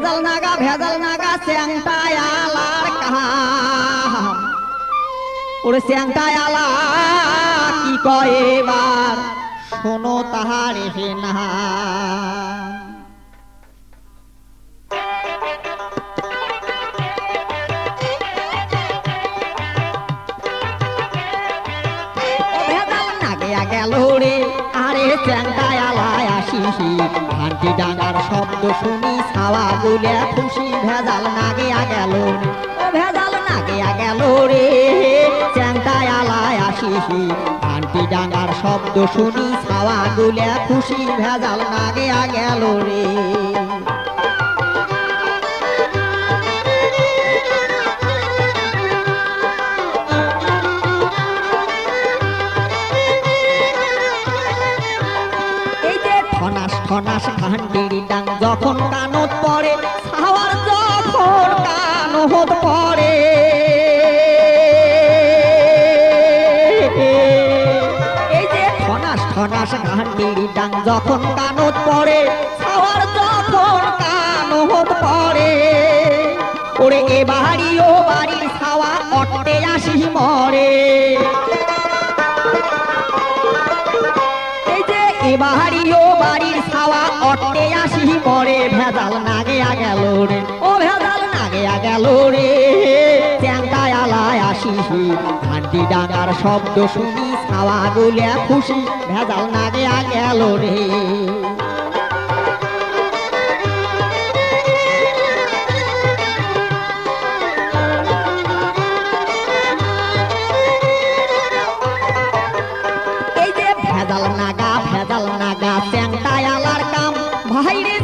ভেজাল নাগা ভেজাল নাগা চ্যাংটায় আলার কাম ওরে চ্যাংটায় আলা কি কয় এবার শোনো তাহার হে না ভেজাল নাগিয়া গেল রে চ্যাংটায় আলায় আসিসি। ঘান্টি ডাঙার শব্দ শুনি ছাওয়া বলে খুশি, ভেজাল নাগিয়া গেল। ভেজাল নাগিয়া গেল রে, চ্যাংটায় আলায় আসিসি। ঘান্টি ডাঙার শব্দ শুনি ছাওয়া গুলে খুশি, ভেজাল নাগিয়া গেল রে। ঠনাস ঘান্টির ডাং যখন কানত পড়ে ছাওয়ার যখন কানত পড়ে। এই যে ঠনাস ঘান্টির ডাং যখন কানত পড়ে ছাওয়ার যখন কানত পড়ে। ওরে এ বাড়ি, ও বাড়ির ছাওয়া অট্টে আসি মরে। বাড়ির পরে ভেজাল নাগেয়া গেল রে। ভেজাল নাগেয়া গেল রে। শব্দ শুনি ছাওয়া গুলিয়া খুশি, ভেজাল নাগেয়া গেল রে।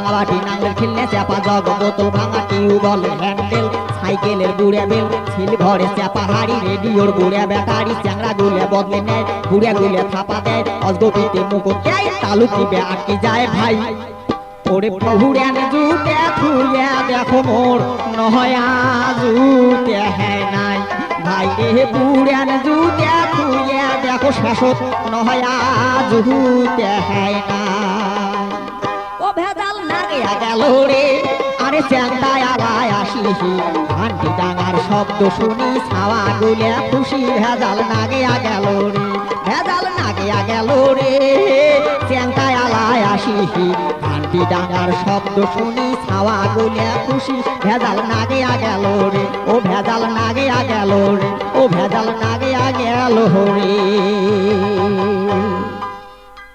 ভাঙা বাটি নাঙ্গের খিলনে চাপা জগ বোতল ভাঙা টিউবল হ্যান্ডেল, সাইকেলের বুড়ে বেল, সিলভরে চাপা হাড়ি, রেডিওর বুড়ে ব্যাটারি চ্যাংড়া গুলে বদলে নেয় বুড়ে গুলে থাপা দেয় অজগপিতে মুকুট দেয়, তালু টিপে আটকে যায় ভাই। ওরে প্রভুরেন জুতে থুয়ে দেখো মোর নহয়া জুতে হ্যাঁ নাই। ভাই রে পুরেন জুতে থুয়ে দেখো শেষত নহয়া জুতে হ্যাঁ নাই। ভেজাল গেল রে। আরে চ্যাংটায় আলায় আসিসি। ঘান্টি ডাঙার শব্দ শুনি ছাওয়া গুলে খুশি, ভেজাল নাগিয়া গেল রে। ভেজাল নাগিয়া গেল রে। চ্যাংটায় আলায় আসিসি। ঘান্টি ডাঙার শব্দ শুনি ছাওয়া গুলে খুশি, ভেজাল নাগিয়া গেল রে। ও ভেজাল নাগিয়া গেল রে, ও ভেজাল নাগিয়া গেল রে।